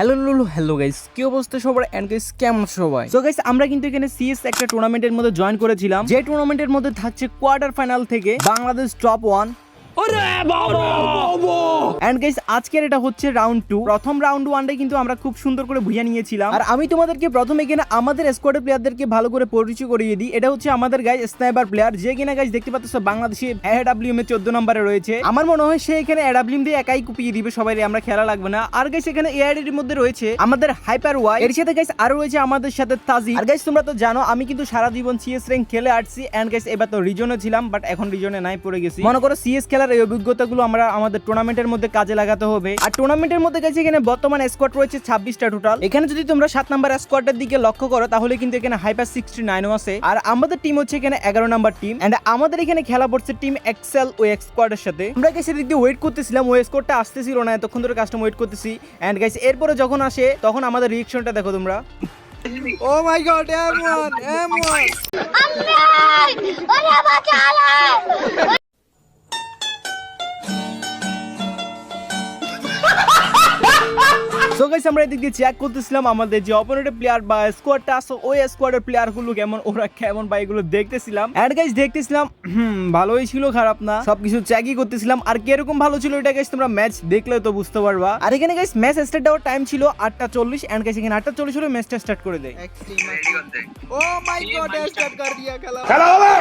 Hello লুলু hello guys কি অবস্থা সবার? এন্ড গাইস কেমন সবাই? সো গাইস আমরা কিন্তু এখানে সিএস একটা টুর্নামেন্টের মধ্যে জয়েন করেছিলাম। যে টুর্নামেন্টের মধ্যে থাকছে কোয়ার্টার ফাইনাল থেকে Bangladesh top one and guys আজকের এটা হচ্ছে রাউন্ড টু প্রথম রাউন্ড ওয়ানটা কিন্তু আমরা খুব সুন্দর করে ভুইয়া নিয়েছিলাম। আর আমি তোমাদেরকে প্রথমে কিনা আমাদের স্কোয়াডের প্লেয়ারদেরকে ভালো করে পরিচয় করিয়ে দিই। এটা হচ্ছে আমাদের গাইস স্নাইপার প্লেয়ার যে কিনা গাইস দেখতে পাচ্ছ এডাব্লিউএম এ চোদ্দ নম্বরে রয়েছে। আমার মনে হয় সে এখানে এডাব্লিউএম দিয়ে একাই কুপিয়ে দিবে সবাই আমরা খেলা লাগবে না। আর গাইস এখানে এআইডির মধ্যে রয়েছে আমাদের হাইপার ওয়াই এর সাথে গাইস আরও রয়েছে আমাদের সাথে তাজি আর গাইস তোমরা তো জানো আমি কিন্তু সারা জীবন সিএস র্যাঙ্ক খেলে আসছি। এন্ড গাইস এবার তো রিজনে ছিলাম বাট এখন রিজনে নাই পড়ে গেছি। মনে করো সিএস খেলার এই অভিজ্ঞতাগুলো আমরা আমাদের টুর্নামেন্টের মধ্যে কাজে লাগাতে হবে। আর টুর্নামেন্টের মধ্যে গেছে এখানে বর্তমান স্কোয়াড রয়েছে ছাব্বিশটা টোটাল এখানে যদি তোমরা সাত নাম্বার স্কোয়াডের দিকে লক্ষ্য করো তাহলে কিন্তু এখানে হাইপার সিক্সটি নাইনও আছে। আর আমাদের টিম হচ্ছে এখানে এগারো নাম্বার টিম অ্যান্ড আমাদের এখানে খেলা পড়ছে টিম এক্সেল ও এক্স স্কোয়াডের সাথে। আমরা গেছে দিক দিয়ে ওয়েট করতেছিলাম ওই স্কোয়াডটা আসতেছিল না এতক্ষণ ধরে কাস্টম ওয়েট করতেছি। অ্যান্ড গাইস এরপরে যখন আসে তখন আমাদের রিয়েকশনটা দেখো তোমরা। Oh my god, M1, M1. So guys আমরা এদিক দিয়ে চেক করতেছিলাম আমাদের যে অপোনেন্টের প্লেয়ার বা স্কোয়াডটা আসো ওই স্কোয়াডের প্লেয়ারগুলো কেমন ওরা কেমন বা এগুলো দেখতেছিলাম। অ্যান্ড গাইস দেখতেছিলাম ভালোই ছিল খারাপ না। সবকিছু চেকই করতেছিলাম। আর কীরকম ভালো ছিল এটা গাইস তোমরা ম্যাচ দেখলে তো বুঝতে পারবা। আর এখানে গাইস ম্যাচ স্টার্ট দেওয়ার টাইম ছিল আটটা চল্লিশ। অ্যান্ড গাইস এখানে আটটা চল্লিশ হলে ম্যাচটা স্টার্ট করে দেয়। ও মাই গড স্টার্ট কর দিয়া খেলা। খেলা হবে!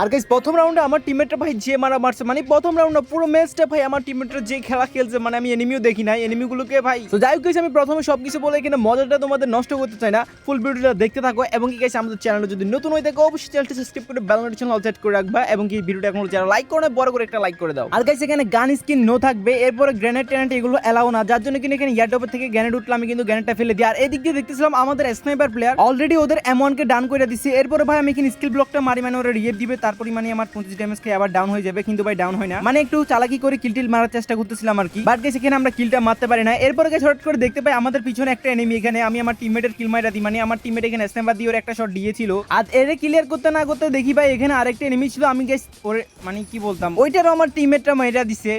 আর গাইস প্রথম রাউন্ডে আমার টিমমেটটা ভাই যে মারা মারছে মানে প্রথম রাউন্ডে পুরো ম্যাচটা ভাই আমার টিমমেটরা যে খেলা খেলছে মানে আমি এনিমিও দেখি না এনিমিগুলোকে ভাই। তো যাই হোক আমি প্রথমে সবকিছু বলে এখানে মজাটা তোমাদের নষ্ট করতে চাই না ফুল ভিডিওটা দেখতে থাকো, এবং কি গাইস আমাদের চ্যানেলে যদি নতুন হয়ে থাকো, অবশ্যই চ্যানেলটা সাবস্ক্রাইব করে বেল নোটিফিকেশন অল সেট করে রাখবা, এবং কি ভিডিওটা এখন যারা লাইক করো না বড় করে একটা লাইক করে দাও। আর গাইস এখানে গান স্কিন নো থাকবে, এরপরে গ্রেনেড ট্রেনেড এগুলো এলাও না, যার জন্য কিন্তু এখানে ইয়ারডপের থেকে গ্রেনেড উঠলে আমি কিন্তু গ্রেনেডটা ফেলে দিই। আর এদিক দিয়ে দেখতেছিলাম আমাদের স্নাইপার প্লেয়ার অলরেডি ওদের এমন কে ডাউন করে দিচ্ছে এরপরে ভাই আমি এখানে স্কিল ব্লকটা মারি মানে ওরা রিয়েপ দিবে তারপরে মানে আমার পঁচিশ ড্যামেজ খেয়ে আবার ডাউন হয়ে যাবে, কিন্তু ভাই ডাউন হয় না। মানে একটু চালাকি করে কিল টিল মারার চেষ্টা করতেছিলাম আর কি। বাট এখানে আমরা কিলটা মারতে পারি না এরপরে গেছে হঠাৎ করে দেখতে পাই আমাদের পিছনে একটা এনিমি এখানে। আমি আমার টিমমেটের কিল মাইরা দিই। মানে আমার টিমমেট এখানে স্ন্যাপার দিয়ে ওর একটা শট দিয়েছিল। আর এরে ক্লিয়ার করতে না করতে দেখি ভাই, এখানে আরেকটা এনিমি ছিল। আমি গেছ ওরে মানে কি বলতাম? ওইটারও আমার টিমমেটটা মাইরা দিছে।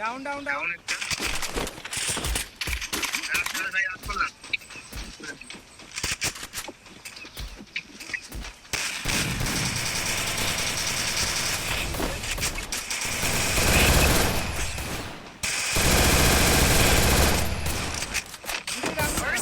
ডাউন ডাউন ডাউন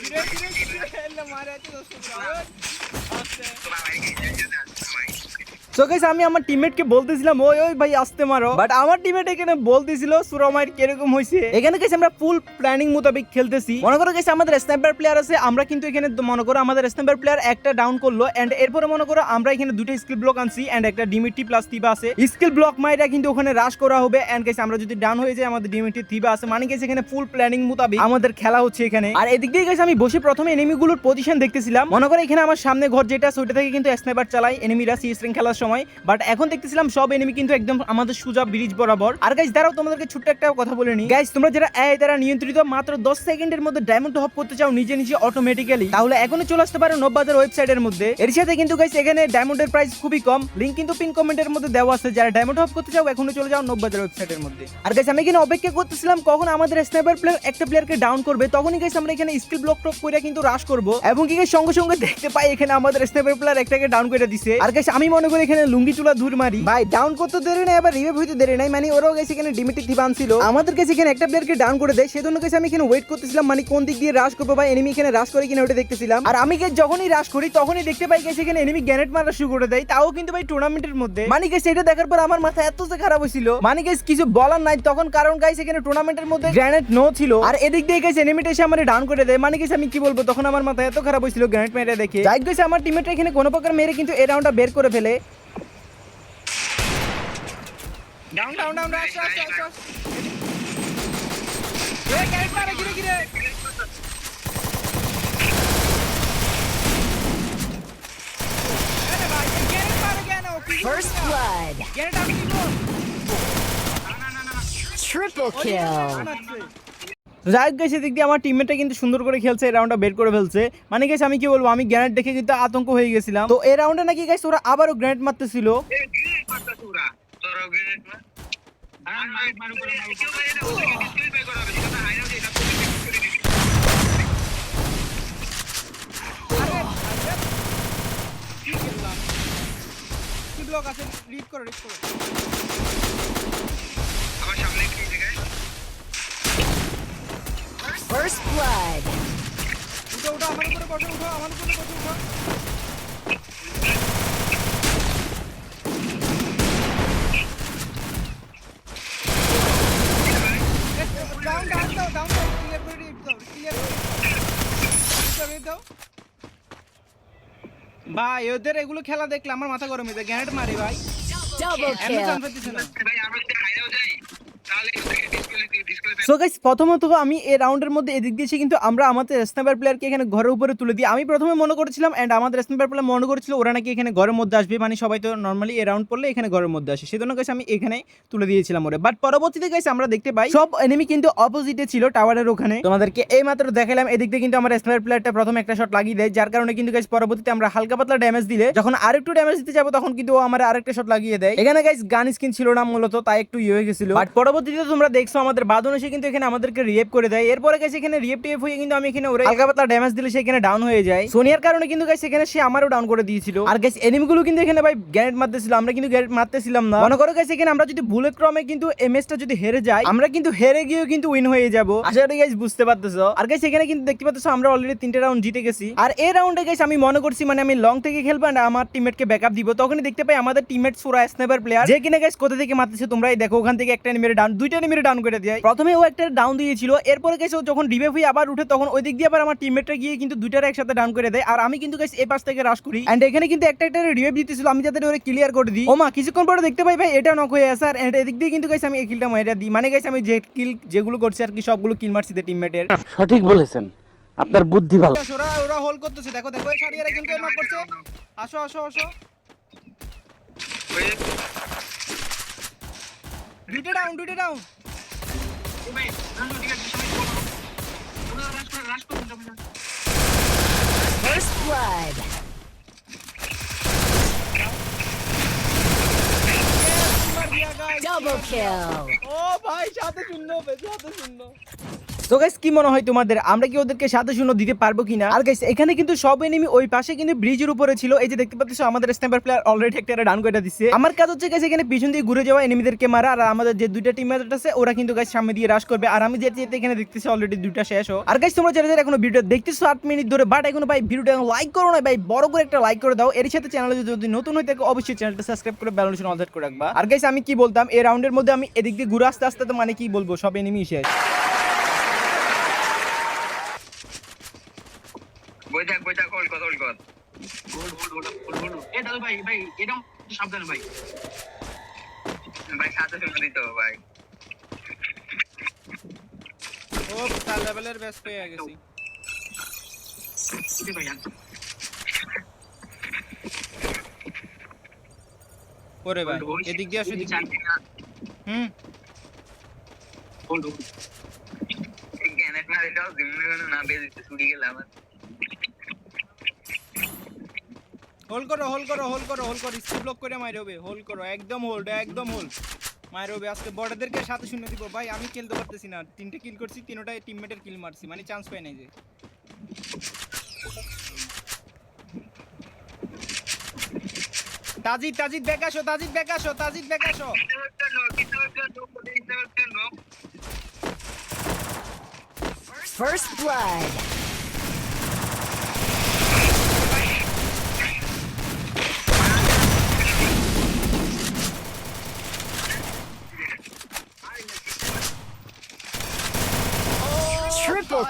ধীরে ধীরে ধীরে এলে মারে আছে দোস্ত আস্তে সো আমি আমার টিমমেটকে বলতেছিলাম, ওই ওই ভাই, আসতে মারো। বাট আমার টিমমেট এখানে বলতেছিল সুরমাইট কীরকম হইছে? এখানে গাইস আমরা ফুল প্ল্যানিং মোতাবেক খেলতেছি। মনে করো গাইস আমাদের স্নাইপার প্লেয়ার আছে, আমরা কিন্তু এখানে মনে করো আমাদের স্নাইপার প্লেয়ার একটা ডাউন করল এন্ড এরপরে মনে করো আমরা এখানে দুটো স্কিল ব্লক আনছি এন্ড একটা ডিমিটি প্লাস থিবা আছে। স্কিল ব্লক মাইরা কিন্তু ওখানে রাশ করা হবে এন্ড গাইস আমরা যদি ডাউন হয়ে যাই, আমাদের ডিমিটি থিবা আছে। মানে গাইস এখানে ফুল প্ল্যানিং মোতাবেক আমাদের খেলা হচ্ছে এখানে। আর এদিক দিয়ে গাইস আমি বসে প্রথমে এনিমিগুলোর পজিশন দেখতেছিলাম। মনে করো এখানে আমার সামনে ঘর যেটা আছে থেকে কিন্তু স্নাইপার চালাই এনিমিরা সি স্ট্রিং খেলার সময়। বাট এখন দেখতেছিলাম সব এনিমি কিন্তু একদম আমাদের সুজা ব্রিজ বরাবর। আর গাইস দাঁড়াও, তোমাদেরকে ছোট্ট একটা কথা বলে নি গাইস তোমরা যারা এআই দ্বারা নিয়ন্ত্রিত মাত্র 10 সেকেন্ডের মধ্যে ডায়মন্ড হপ করতে চাও নিজে নিজে অটোমেটিক্যালি তাহলে এখনই চলে আসতে পারো নব্বাদের ওয়েবসাইটের মধ্যে। এর সাথে কিন্তু গাইস এখানে ডায়মন্ডের প্রাইস খুবই কম। লিংক কিন্তু পিন কমেন্টের মধ্যে দেওয়া আছে। যারা ডায়মন্ড হপ করতে চাও, এখনই চলে যাও নব্বাদের ওয়েবসাইটের মধ্যে। আর গাইস আমি এখানে অপেক্ষা করতেছিলাম কখন আমাদের স্নাইপার প্লেয়ার একটা প্লেয়ারকে ডাউন করবে। তখনই গাইস আমরা এখানে স্কিল ব্লক টপ করে কিন্তু রাশ করব। এবং কি সঙ্গে সঙ্গে দেখতে পাই এখানে আমাদের স্নাইপার প্লেয়ার একটাকে ডাউন করে দিছে। আর গাইস আমি মনে করি এখানে লুঙ্গি চুলা ধুর মারি। ভাই ডাউন করতে দেরি নাই, আবার রিভাইভ হইতে দেরি নাই। মানে ওরাও গেছে এখানে ডিমিটি দিবান ছিল। আমাদের কাছে এখানে একটা প্লেয়ারকে ডাউন করে দেয় সেজন্য গেছে আমি এখানে ওয়েট করতেছিলাম মানে কোন দিক দিয়ে রাশ করব বা এনিমি এখানে রাশ করে কিনা ওটা দেখতেছিলাম। আর আমি guys যখনই রাশ করি, তখনই দেখতে পাই গেছে এখানে এনিমি গ্যানেট মারা শুরু করে দেয়। তাও কিন্তু ভাই টুর্নামেন্টের মধ্যে। মানে গেছে, এটা দেখার পর আমার মাথা এত যে খারাপ হয়েছিল। মানে গেছে, কিছু বলার নাই। তখন কারণ গাইস এখানে টুর্নামেন্টের মধ্যে গ্র্যানেট নো ছিল। আর এদিক দিয়ে গেছে এনিমিটা এসে আমার ডাউন করে দেয়। মানে গেছে, আমি কি বলব, তখন আমার মাথা এত খারাপ হয়েছিল গ্র্যানেট মেরে দেখে। যাই গেছে আমার টিমেটা এখানে কোনো প্রকার মেরে কিন্তু এই রাউন্ডটা বের করে ফেলে। Down down down rush rush rush rush এ ক্যারেট মারে গিরে গিরে First blood. ক্যারেট আমি দিব Triple kill. আনাচ্ছে তো যাই হোক এদিক দিয়ে আমার টিমমেটটা কিন্তু সুন্দর করে খেলছে এই রাউন্ডটা বের করে ফেলছে। মানে গেছে আমি কি বলব? আমি গ্রেনেড দেখে কিন্তু আতঙ্ক হয়ে গেছিলাম। তো এই রাউন্ডে নাকি গাইস ওরা আবারও গ্রেনেড মারতেছিল। ব্লক আছে করো First blood. উঠো উঠো আমার উপরে বসে আমার উপরে বসে উঠো ডাউন ডাউন দাও ডাউন দাও ক্লিয়ার করে রিড দাও ক্লিয়ার করে দাও ভাই ওদের এগুলো খেলা দেখলে আমার মাথা গরম হয়ে যায়। গ্যানেট মারে ভাই. চান পেতেছে না। সো গাইস প্রথমত আমি এই রাউন্ডের মধ্যে এদিক দিয়েছি কিন্তু আমরা আমাদের স্নাইপার প্লেয়ারকে এখানে ঘরের উপরে তুলে দিই। আমি প্রথমে মনে করেছিলাম এন্ড আমাদের স্নাইপার প্লেয়ার মনে করেছিল ওরা নাকি এখানে ঘরের মধ্যে আসবে। মানে সবাই তো নর্মালি এই রাউন্ড পড়লে এখানে ঘরের মধ্যে আসে। সেজন্য গাইস আমি এখানে তুলে দিয়েছিলাম ওরে। বাট পরবর্তীতে গাইস আমরা দেখতে পাই, সব এনিমি কিন্তু অপোজিটে ছিল টাওয়ারের ওখানে। তোমাদেরকে এই মাত্র দেখালাম এদিক দিয়ে কিন্তু আমার স্নাইপার প্লেয়ারটা প্রথম একটা শট লাগিয়ে দেয়। যার কারণে কিন্তু গাইস পরবর্তীতে আমরা হালকা পাতলা ড্যামেজ দিলে, যখন আরেকটু ড্যামেজ দিতে যাব, তখন কিন্তু ও আমার আরেকটা শট লাগিয়ে দেয়। এখানে গাইস গান স্কিন ছিল না মূলত, তাই একটু ইয়ে হয়ে গেছিল। বাট পরবর্তীতে তোমরা দেখছ আমাদের বাদন এসে কিন্তু এখানে আমাদেরকে রিয়েপ করে দেয়। এরপরে গাইস এখানে রিয়েপ টিয়েপ হয়ে কিন্তু আমি এখানে ওরে হালকা পাতলা ড্যামেজ দিলে সে এখানে ডাউন হয়ে যায়। সোনিয়ার কারণে কিন্তু গাইস এখানে সে আমারও ডাউন করে দিয়েছিল। আর গাইস এনিমিগুলো কিন্তু এখানে ভাই গ্যানেট মারতেছিল, আমরা কিন্তু গ্যানেট মারতেছিলাম না। মনে করো গাইস এখানে আমরা যদি ভুলে ক্রমে কিন্তু এই ম্যাচটা যদি হেরে যাই, আমরা কিন্তু হেরে গিয়েও কিন্তু উইন হয়ে যাব। আশা করি গাইস বুঝতে পারতেছো। আর গাইস এখানে কিন্তু দেখতে পাচ্ছ, আমরা অলরেডি তিনটে রাউন্ড জিতে গেছি। আর এই রাউন্ডে গাইস আমি মনে করছি মানে আমি লং থেকে খেলব and আমার টিমমেটকে ব্যাকআপ দিব। তখনই দেখতে পাই আমাদের টিমমেট সুরা স্নাইপার প্লেয়ার যে কিনা গাইস কোথা থেকে মারতেছে তোমরাই দেখো, ওখান থেকে একটা এনিমিরে ডাউন দুইটা এনিমিরে ডাউন করে দেয়। প্রথমে ও একটা ডাউন দিয়েছিল এরপরে গেছে ও যখন রিভাইভ হয়ে আবার উঠে তখন ওই দিক দিয়ে আবার আমার টিমমেটটা গিয়ে কিন্তু দুইটার একসাথে ডাউন করে দেয়। আর আমি কিন্তু গাইস এই পাশ থেকে রাশ করি। এন্ড এখানে কিন্তু একটা একটা রিভাইভ দিতেছিল আমি যাতে ওরে ক্লিয়ার করে দিই। ও মা কিছুক্ষণ পরে দেখতে পাই ভাই এটা নক হয়ে আছে। আর এদিক দিয়ে কিন্তু গাইস আমি এই কিলটা মাইরা দিই। মানে গাইস আমি যে কিল যেগুলো করছি আর কি সবগুলো কিল মারছি টিমমেটের সঠিক বলেছেন। আপনার বুদ্ধি ভালো। ওরা ওরা হোল করতেছে। দেখো দেখো এই সারিয়ার কিন্তু নক করছে। আসো আসো আসো। দুইটা ডাউন দুইটা down First blood. Double kill. ও ভাই সাথে শূন্য সাথে শূন্য তো গাইস কি মনে হয় তোমাদের? আমরা কি ওদেরকে সাথে শূন্য দিতে পারব কিনা? আর গাইস এখানে কিন্তু সব এনিমি ওই পাশে কিন্তু ব্রিজের উপরে ছিল। এই যে দেখতে পাচ্ছ, আমাদের স্নাইপার প্লেয়ার অলরেডি একটা ডাউন করে দিচ্ছে আমার কাজ হচ্ছে গাইস এখানে পিছন দিয়ে ঘুরে যাওয়া এনিমিদেরকে মারা। আর আমাদের যে দুইটা টিম আছে, ওরা কিন্তু গাইস সামনে দিয়ে রাশ করবে। আর আমি যেতে যেতে এখানে দেখতেছি অলরেডি দুইটা শেষ হো। আর গাইস তোমরা যারা এখনও ভিডিও দেখতেছো আট মিনিট ধরে বাট এখনও ভাই ভিডিওটা লাইক করো না ভাই, বড় করে একটা লাইক করে দাও। এর সাথে চ্যানেলে যদি নতুন হয়ে থাকে, অবশ্যই চ্যানেলটা সাবস্ক্রাইব করে বেল নোটিফিকেশন করে রাখবা। আর গাইস আমি কি বলতাম, এই রাউন্ডের মধ্যে আমি এদিক দিয়ে ঘুরে আসতে আসতে তো মানে কি বলব, সব এনিমি শেষ। বই থাক হোল্ড কর হোল্ড কর hold hold hold hold hold এ দাদু ভাই ভাই এটা সাবধানে ভাই। ভাই সাথে শুনে দিতে হবে ভাই। ও তার লেভেলের বেস্ট পেয়ে গেছি। ওকে ভাই ওরে ভাই এদিক দিয়ে আসো এদিক হুম? হোল্ড হোল্ড গ্যানেট মারে দাও জিমনে না বেজে ছুটি গেল হোল্ড করো হোল্ড করো হোল্ড করো হোল্ড করো, স্কিপ ব্লক করে মাইর হবে। হোল্ড করো, একদম হোল্ড একদম হোল্ড মাইর হবে। আজকে বড়দেরকে সাথে শূন্য দিব। ভাই, আমি খেলতে পারতেছি না। তিনটে কিল করছি তিনটায় টিমমেটের কিল মারছি। মানে চান্স পাই নাই যে। তাজিদ তাজিদ ব্যাক আসো, তাজিদ ব্যাক আসো, তাজিদ ব্যাক আসো। First.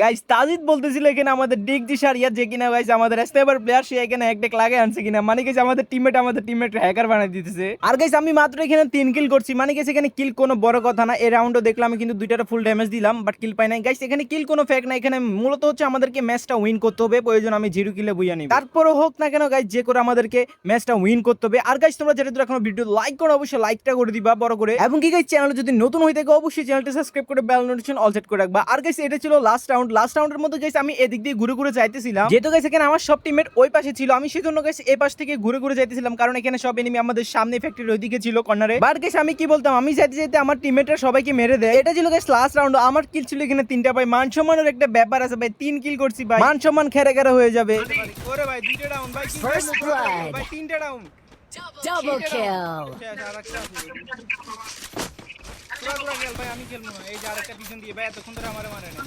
গাইস তাজিদ বলতেছিল এখানে আমাদের ডিগজি সারিয়া যে কিনা গাইস আমাদের স্নাইপার প্লেয়ার সে এখানে এক ডেক লাগে আনছে কিনা। মানে গেছে আমাদের টিমমেট আমাদের টিমমেট হ্যাকার বানাই দিতেছে। আর গাইস আমি মাত্র এখানে তিন কিল করছি। মানে গেছে এখানে কিল কোনো বড় কথা না। এই রাউন্ডও দেখলাম, আমি কিন্তু দুইটাটা ফুল ড্যামেজ দিলাম বাট কিল পাই নাই। গাইস এখানে কিল কোনো ফেক না। এখানে মূলত হচ্ছে আমাদেরকে ম্যাচটা উইন করতে হবে। প্রয়োজন, আমি জিরো কিলে বুঝিয়ে নিই তারপরও হোক না কেন গাইস যে করে আমাদেরকে ম্যাচটা উইন করতে হবে। আর গাইস তোমরা যেটা এখনও ভিডিও লাইক করো, অবশ্যই লাইকটা করে দিবা, বড় করে। এবং কি গাইস চ্যানেল যদি নতুন হয়ে থাকে, অবশ্যই চ্যানেলটা সাবস্ক্রাইব করে বেল নোটিফিকেশন অল সেট করে রাখবা। আর গাইস এটা ছিল লাস্ট রাউন্ড লাস্ট রাউন্ডের মধ্যে গাইস আমি এদিক দিয়ে ঘুরে ঘুরে যাইতেছিলাম। যেহেতু গাইস এখানে আমার সব টিমমেট ওই পাশে ছিল আমি সেজন্য গাইস এই পাশ থেকে ঘুরে ঘুরে যাইতেছিলাম কারণ এখানে সব এনিমি আমাদের সামনে ফ্যাক্টরির ওইদিকে ছিল কর্নারে বাট গাইস আমি কি বলতাম আমি যাইতে যাইতে আমার টিমমেটরা সবাইকে মেরে দেয়। এটা ছিল গাইস লাস্ট রাউন্ড আমার কিল ছিল এখানে তিনটা ভাই। মান সম্মানের একটা ব্যাপার আছে ভাই তিন কিল করছি ভাই। মান সম্মান খেরে খেরে হয়ে যাবে। ওরে ভাই দুইটা ডাউন ভাই কি First blood. ভাই তিনটা ডাউন Double kill. পুরা খেল ভাই, আমি খেলব না। এই যে আরেকটা পিছন দিয়ে, ভাই, এতক্ষণ ধরে আমারে মারে না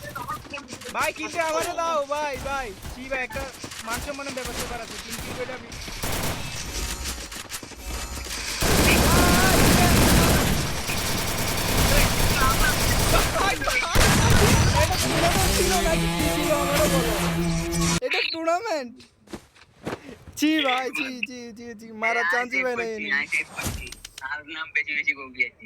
ভাই কিতে আমারে দাও? ভাই ভাই, কি ভাই, একটা মান সম্মানের ব্যাপার ব্যাপার আছে তিন করে মারা চান্সই ভাই নাই আর নাম বেশি বেশি গোবি আছে।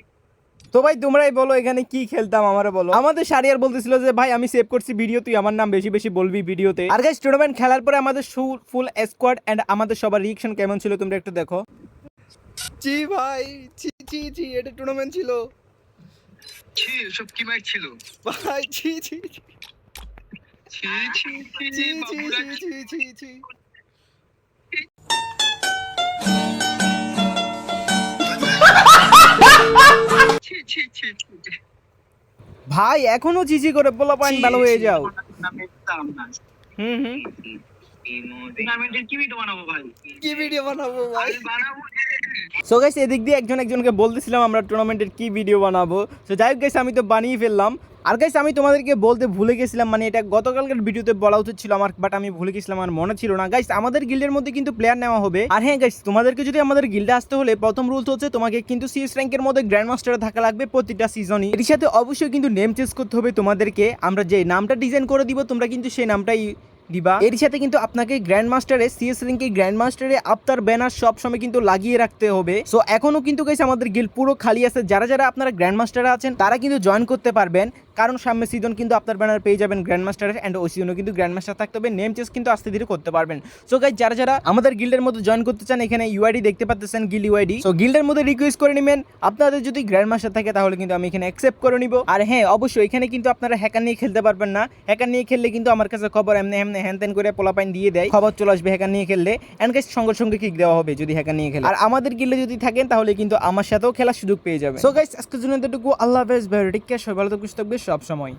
তো ভাই তোমরাই বলো এখানে কি খেলতাম আমারে বলো। আমাদের সারিয়ার বলতেছিল যে ভাই আমি সেভ করছি ভিডিও তুই আমার নাম বেশি বেশি বলবি ভিডিওতে আর গাইস টুর্নামেন্ট খেলার পরে আমাদের ফুল স্কোয়াড এন্ড আমাদের সবার রিঅ্যাকশন কেমন ছিল তোমরা একটু দেখো। জি ভাই জি জি জি এটা টুর্নামেন্ট ছিল। ছি সব কি ম্যাচ ছিল? ভাই জি জি জি জি জি জি জি জি ভাই এখনও চিচি করে পোলা পয়েন্ট ভালো হয়ে যাও। হুম হুম। সো গাইস এদিক দিয়ে একজন একজনকে বলতেছিলাম আমরা টুর্নামেন্টের কি ভিডিও বানাবো। সো যাই হোক গাইস আমি তো বানিয়ে ফেললাম। আর গাইস আমি তোমাদেরকে বলতে ভুলে গেছিলাম মানে এটা গতকালকের ভিডিওতে বলা উচিত ছিল আমার বাট আমি ভুলে গেছিলাম, আমার মনে ছিল না। গাইস আমাদের গিল্ডের মধ্যে কিন্তু প্লেয়ার নেওয়া হবে। আর হ্যাঁ গাইস তোমাদেরকে যদি আমাদের গিল্ডে আসতে হলে, প্রথম রুলস হচ্ছে তোমাকে কিন্তু সিএস র্যাঙ্কের মধ্যে গ্র্যান্ড মাস্টারে থাকা লাগবে প্রতিটা সিজনই এর সাথে অবশ্যই কিন্তু নেম চেঞ্জ করতে হবে তোমাদেরকে। আমরা যে নামটা ডিজাইন করে দিব, তোমরা কিন্তু সেই নামটাই দিবা। এর সাথে কিন্তু আপনাকে গ্র্যান্ড মাস্টারে সিএস রিঙ্কে গ্র্যান্ড মাস্টারে আপনার ব্যানার সব সময় কিন্তু লাগিয়ে রাখতে হবে। সো এখনও কিন্তু গাইস আমাদের গিল পুরো খালি আছে। যারা যারা আপনারা গ্র্যান্ড মাস্টারে আছেন, তারা কিন্তু জয়েন করতে পারবেন। কারণ সামনে সিজন কিন্তু আপনার ব্যানার পেয়ে যাবেন গ্র্যান্ড মাস্টারের অ্যান্ড ওই সিজনও কিন্তু গ্র্যান্ড মাস্টার থাকতে হবে নেম চেঞ্জ কিন্তু আস্তে ধীরে করতে পারবেন। সো গাইস যারা যারা আমাদের গিল্ডের মধ্যে জয়েন করতে চান, এখানে ইউআইডি দেখতে পাচ্ছেন গিল ইউআইডি সো গিল্ডের মধ্যে রিকোয়েস্ট করে নেবেন, আপনাদের যদি গ্র্যান্ড মাস্টার থাকে, তাহলে কিন্তু আমি এখানে অ্যাকসেপ্ট করে নিব। আর হ্যাঁ অবশ্যই এখানে কিন্তু আপনারা হ্যাকার নিয়ে খেলতে পারবেন না। হ্যাকার নিয়ে খেললে কিন্তু আমার কাছে খবর এমনি এমনি হ্যান ত্যান করে পোলাপাইন দিয়ে দেয়। খবর চলে আসবে হ্যাকার নিয়ে খেললে। অ্যান্ড গাইস সঙ্গে সঙ্গে কিক দেওয়া হবে যদি হ্যাকার নিয়ে খেলে। আর আমাদের গিল্ডে যদি থাকেন, তাহলে কিন্তু আমার সাথেও খেলার সুযোগ পেয়ে যাবে সো গাইস আজকের জন্য এতটুকু। আল্লাহ হাফেজ, ভাই টেক সবাই ভালো থাকবে সব সময়